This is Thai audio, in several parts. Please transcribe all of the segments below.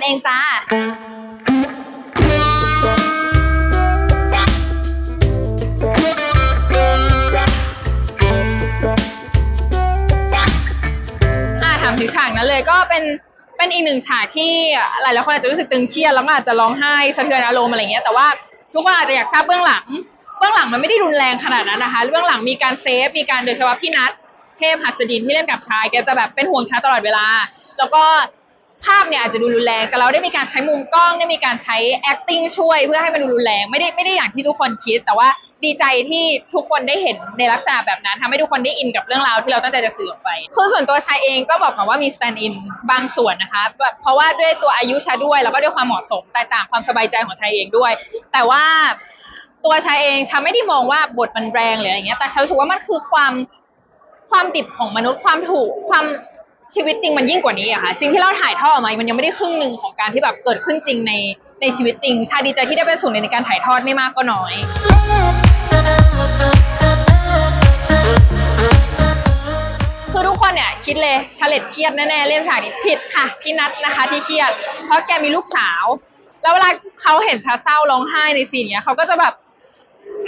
กันเองจ้าอาถามถึงฉากนั้นเลยก็เป็นเป็นอีกหนึ่งฉากที่หลายๆคนอาจจะรู้สึกตึงเครียดแล้วก็อาจจะร้องไห้สะเทือนอารมณ์อะไรเงี้ยแต่ว่าทุกคนอาจจะอยากทราบเบื้องหลัง เบื้องหลังมันไม่ได้รุนแรงขนาดนั้นนะคะเบื้องหลังมีการเซฟมีการโดยเฉพาะพี่นัทเทพหัสดินที่เล่นกับชายแกจะแบบเป็นห่วงชายตลอดเวลา แล้วก็ ภาพเนี่ยอาจจะดูรุนแรง แต่เราได้มีการใช้มุมกล้องได้มีการใช้ acting ช่วย เพื่อให้มันดูรุนแรง ไม่ได้ไม่ได้อย่างที่ทุกคนคิด แต่ว่าดีใจที่ทุกคนได้เห็นในลักษณะแบบนั้นทำให้ทุกคนได้อินกับเรื่องราวที่เราตั้งใจจะสื่อออกไปคือส่วนตัวชายเองก็บอกก่อนว่ามี stand in บางส่วนนะคะแบบเพราะว่าด้วยตัวอายุชาด้วย แล้วก็ด้วยความเหมาะสมแตกต่างความสบายใจของชายเองด้วย แต่ว่าตัวชายเองชาไม่ได้มองว่าบทมันแรงหรืออะไรเงี้ยแต่ชารู้สึกว่ามันคือความความดิบของมนุษย์ความถูกความ ชีวิตจริงมันยิ่งกว่านี้อะค่ะสิ่งที่เราถ่ายทอดออกมามันยังไม่ได้ครึ่งหนึ่งของการที่แบบเกิดขึ้นจริงในในชีวิตจริง ชาดีใจที่ได้เป็นส่วนหนึ่งในการถ่ายทอดไม่มากก็น้อย คือทุกคนเนี่ยคิดเลยชาเลตเครียดแน่ๆเล่นฉากนี้ผิดค่ะพี่นัทนะคะที่เครียด เพราะแกมีลูกสาว แล้วเวลาเขาเห็นชาเศร้าร้องไห้ในซีนเนี้ยเขาก็จะแบบ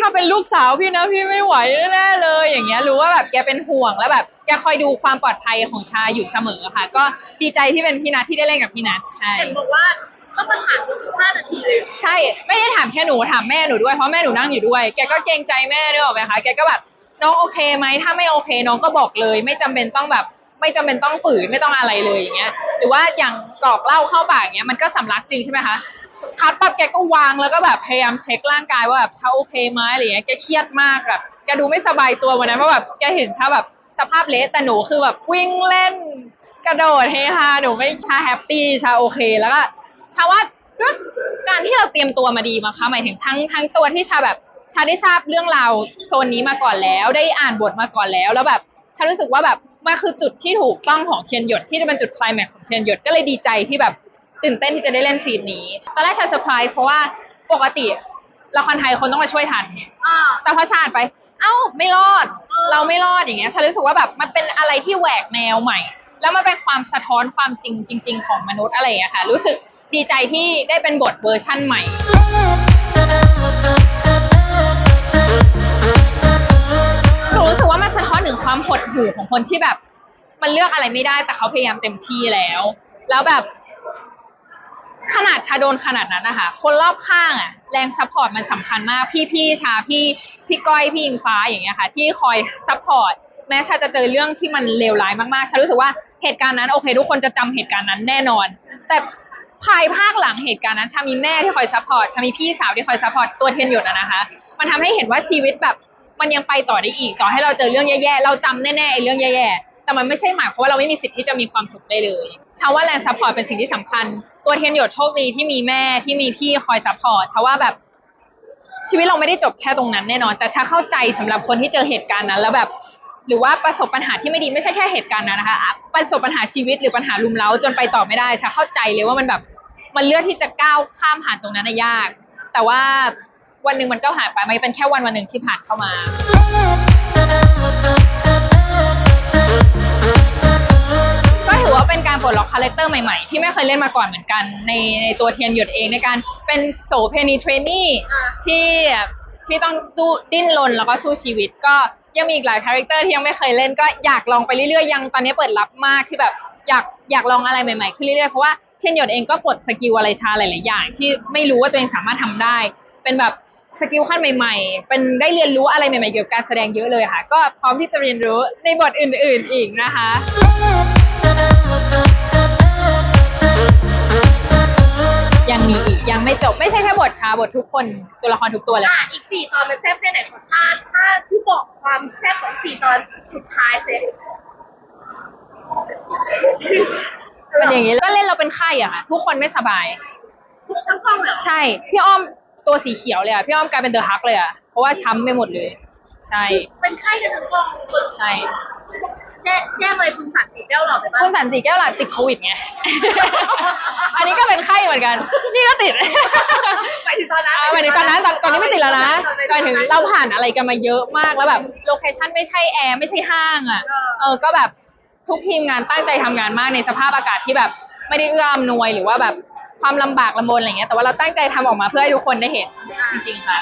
ถ้าเป็นลูกสาวพี่นะพี่ไม่ไหวแน่ๆเลย อย่างเงี้ยรู้ว่าแบบแกเป็นห่วงแล้วแบบแกคอยดูความปลอดภัยของชาอยู่เสมอค่ะ ก็ดีใจที่เป็นพี่นัทที่ได้เล่นกับพี่นัทใช่ เห็นบอกว่าต้องมาถามทุกห้านาทีเลยใช่ ไม่ได้ถามแค่หนูถามแม่หนูด้วยเพราะแม่หนูนั่งอยู่ด้วย แกก็เกรงใจแม่ด้วยหรอกไหมคะแกก็แบบน้องโอเคไหมถ้าไม่โอเคน้องก็บอกเลย ไม่จำเป็นต้องแบบ ไม่จำเป็นต้องฝืนไม่ต้องอะไรเลยอย่างเงี้ย หรือว่าอย่างกรอกเหล้าเข้าปากอย่างเงี้ยมันก็สำลักจริงใช่ไหมคะ คัดปั๊บแกก็วางแล้วก็แบบพยายามเช็คร่างกายว่าแบบเช้าโอเคไหมอะไรเงี้ยแกเครียดมากแบบแกดูไม่สบายตัววันนั้นเพราะแบบแกเห็นชาแบบสภาพเละแต่หนูคือแบบวิ่งเล่นกระโดดเฮฮาหนูไม่ชาแฮปปี้ชาโอเค แล้วก็ชาว่าด้วยการที่เราเตรียมตัวมาดีมาคะหมายถึงทั้งทั้งตัวที่ชาแบบชาได้ทราบเรื่องราวโซนนี้มาก่อนแล้ว ได้อ่านบทมาก่อนแล้ว แล้วแบบชารู้สึกว่าแบบมันคือจุดที่ถูกต้องของเทียนหยดที่จะเป็นจุดคลายแม็กซ์ของเทียนหยดก็เลยดีใจที่แบบ ตื่นเต้นที่จะได้เล่นซีนนี้ ตอนแรกชาเซอร์ไพรส์เพราะว่าปกติละครไทยคนต้องมาช่วยทัน อ่า แต่พอชาอ่านไป เอ้าไม่รอด เราไม่รอดอย่างเงี้ยฉันรู้สึกว่าแบบมันเป็นอะไรที่แหวกแนวใหม่ แล้วมันเป็นความสะท้อนความจริงจริง ๆ ของมนุษย์อะไรอย่างเงี้ยค่ะ รู้สึกดีใจที่ได้เป็นบทเวอร์ชั่นใหม่ หนูรู้สึกว่ามันสะท้อนถึงความหดหู่ของคนที่แบบ มันเลือกอะไรไม่ได้แต่เขาพยายามเต็มที่แล้ว แล้วแบบ ขนาดชาโดนขนาดนั้นนะคะคนรอบข้างอะแรงซัพพอร์ตมันสำคัญมากพี่พี่ชาพี่พี่ก้อยพี่อิงฟ้าอย่างเงี้ยค่ะ ที่คอยซัพพอร์ตแม้ชาจะเจอเรื่องที่มันเลวร้ายมากๆชารู้สึกว่าเหตุการณ์นั้นโอเค ทุกคนจะจำเหตุการณ์นั้นแน่นอน แต่ภายภาคหลังเหตุการณ์นั้นชามีแม่ที่คอยซัพพอร์ตชามีพี่สาวที่คอยซัพพอร์ตตัวเทียนหยดอะนะคะ มันทำให้เห็นว่าชีวิตแบบมันยังไปต่อได้อีกต่อให้เราเจอเรื่องแย่ๆเราจำแน่ๆไอ้เรื่องแย่ๆ แต่มันไม่ใช่หมายความว่าเราไม่มีสิทธิ์ที่จะมีความสุขได้เลยชาว่าแรงซัพพอร์ตเป็นสิ่งที่สำคัญ ตัวเทียนหยดโชคดีที่มีแม่ที่มีพี่คอยซัพพอร์ตชาว่าแบบชีวิตเราไม่ได้จบแค่ตรงนั้นแน่นอน แต่ชาเข้าใจสำหรับคนที่เจอเหตุการณ์นั้น แล้วแบบ หรือว่าประสบปัญหาที่ไม่ดีไม่ใช่แค่เหตุการณ์นั้นนะคะประสบปัญหาชีวิตหรือปัญหาลุมเล้าจนไปต่อไม่ได้ชาเข้าใจเลยว่ามันแบบ มันเลือกที่จะก้าวข้ามผ่านตรงนั้นยาก แต่ว่าวันหนึ่งมันก็ผ่านไปมันเป็นแค่วันวันหนึ่งที่ผ่านเข้ามา ป็นการปลดล็อกคาแรคเตอร์ใหม่ๆ ที่ไม่เคยเล่นมาก่อนเหมือนกัน ในในตัวเทียนหยดเองในการเป็นโสเพณีเทรนนี่ที่ที่ต้องดูดิ้นรนแล้วก็สู้ชีวิต ก็ยังมีอีกหลายคาแรคเตอร์ที่ยังไม่เคยเล่นก็อยากลองไปเรื่อยๆยังตอนนี้เปิดรับมากที่แบบอยากอยากลองอะไรใหม่ๆขึ้นเรื่อยๆเพราะว่าเทียนหยดเองก็ปลดสกิลอะไรชาหลายๆอย่าง ที่ไม่รู้ว่าตัวเองสามารถทำได้ เป็นแบบสกิลขั้นใหม่ๆ เป็นได้เรียนรู้อะไรใหม่ๆเกี่ยวกับการแสดงเยอะเลยค่ะ ก็พร้อมที่จะเรียนรู้ในบทอื่นๆอีกนะคะ มีอีกยังไม่จบไม่ใช่แค่บทชาบททุกคนตัวละครทุกตัวเลย อ่าอีกสี่ตอนเป็นแซ่บแค่ไหนขอถ้าถ้าที่บอกความแซ่บของสี่ตอนสุดท้ายเสร็จเป็นอย่างนี้ก็เล่นเราเป็นไข้อะค่ะ ทุกคนไม่สบาย ทุกทั้งกล้องเลยเหรอใช่ พี่อ้อมตัวสีเขียวเลยอะพี่อ้อมกลายเป็นเดอะฮักเลยอะเพราะว่าช้ำไปหมดเลย ใช่ เป็นไข้กันทั้งกล้องใช่แย่แย่เลยคุณสันติแก้วหล่อไปบ้างคุณสันสีแก้วหลักติดโควิดไง อันนี้ก็เป็นไข้เหมือนกัน นี่ก็ติดไปถึงตอนนั้นอ่าหมายถึงตอนนั้นตอนตอนนี้ไม่ติดแล้วนะหมายถึงเราผ่านอะไรกันมาเยอะมากแล้วแบบโลเคชั่นไม่ใช่แอร์ไม่ใช่ห้างอะเออก็แบบทุกทีมงานตั้งใจทำงานมากในสภาพอากาศที่แบบไม่ได้เอื้ออำนวยหรือว่าแบบความลำบากลำบนอะไรเงี้ยแต่ว่าเราตั้งใจทำออกมาเพื่อให้ทุกคนได้เห็นจริงๆค่ะ